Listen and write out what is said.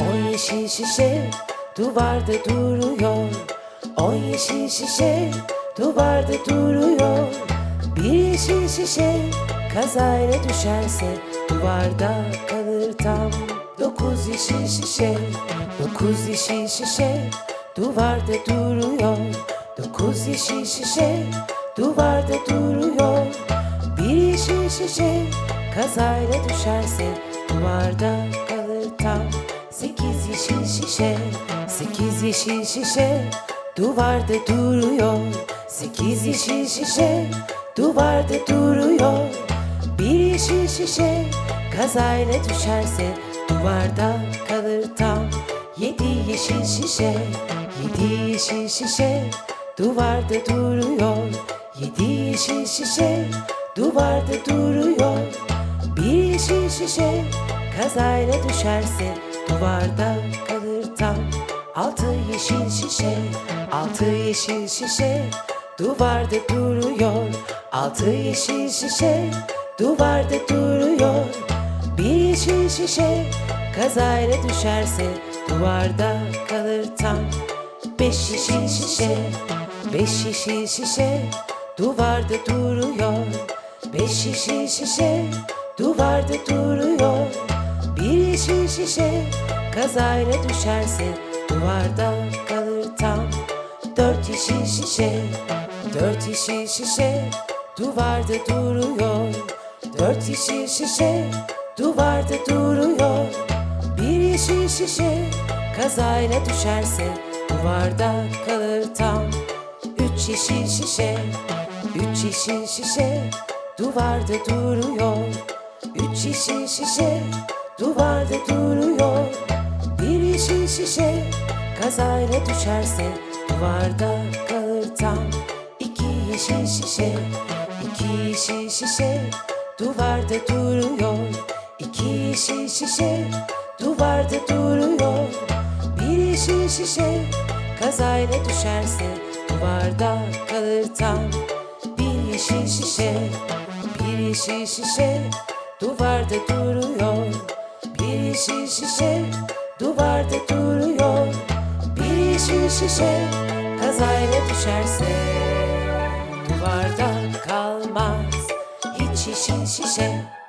O yeşil şişe duvarda duruyor. O yeşil şişe duvarda duruyor. Bir yeşil şişe kazayla düşerse Duvarda kalır tam. Dokuz yeşil şişe Dokuz yeşil şişe duvarda duruyor. Dokuz yeşil şişe duvarda duruyor. Bir yeşil şişe kazayla düşerse Duvarda kalır tam. Sekiz yeşil şişe Sekiz yeşil şişe Duvarda duruyor. Sekiz yeşil şişe Duvarda duruyor. Bir yeşil şişe Kazayla düşerse Duvarda kalır tam. Yedi yeşil şişe Yedi yeşil şişe Duvarda duruyor. Yedi yeşil şişe Duvarda duruyor yeşil şişe kazayla düşerse duvarda kalır tam. Altı yeşil şişe, altı yeşil şişe duvarda duruyor. Altı yeşil şişe duvarda duruyor. Bir yeşil şişe kazayla düşerse duvarda kalır tam. Beş yeşil şişe, beş yeşil şişe duvarda duruyor. Beş yeşil şişe duvarda duruyor. Bir yeşil şişe kazayla düşerse duvarda kalır tam. Dört yeşil şişe, dört yeşil şişe duvarda duruyor. Dört yeşil şişe duvarda duruyor. Bir yeşil şişe kazayla düşerse duvarda kalır tam. Üç yeşil şişe, üç yeşil şişe duvarda duruyor Üç yeşil şişe duvarda duruyor. Bir yeşil şişe kazayla düşerse duvarda kalır tam. İki yeşil şişe, iki yeşil şişe duvarda duruyor. İki yeşil şişe duvarda duruyor. Bir yeşil şişe kazayla düşerse duvarda kalır tam. Bir yeşil şişe, bir yeşil şişe duvarda duruyor Bir yeşil şişe. Duvarda duruyor Bir yeşil şişe. Kazayla düşerse duvarda kalmaz Hiç yeşil şişe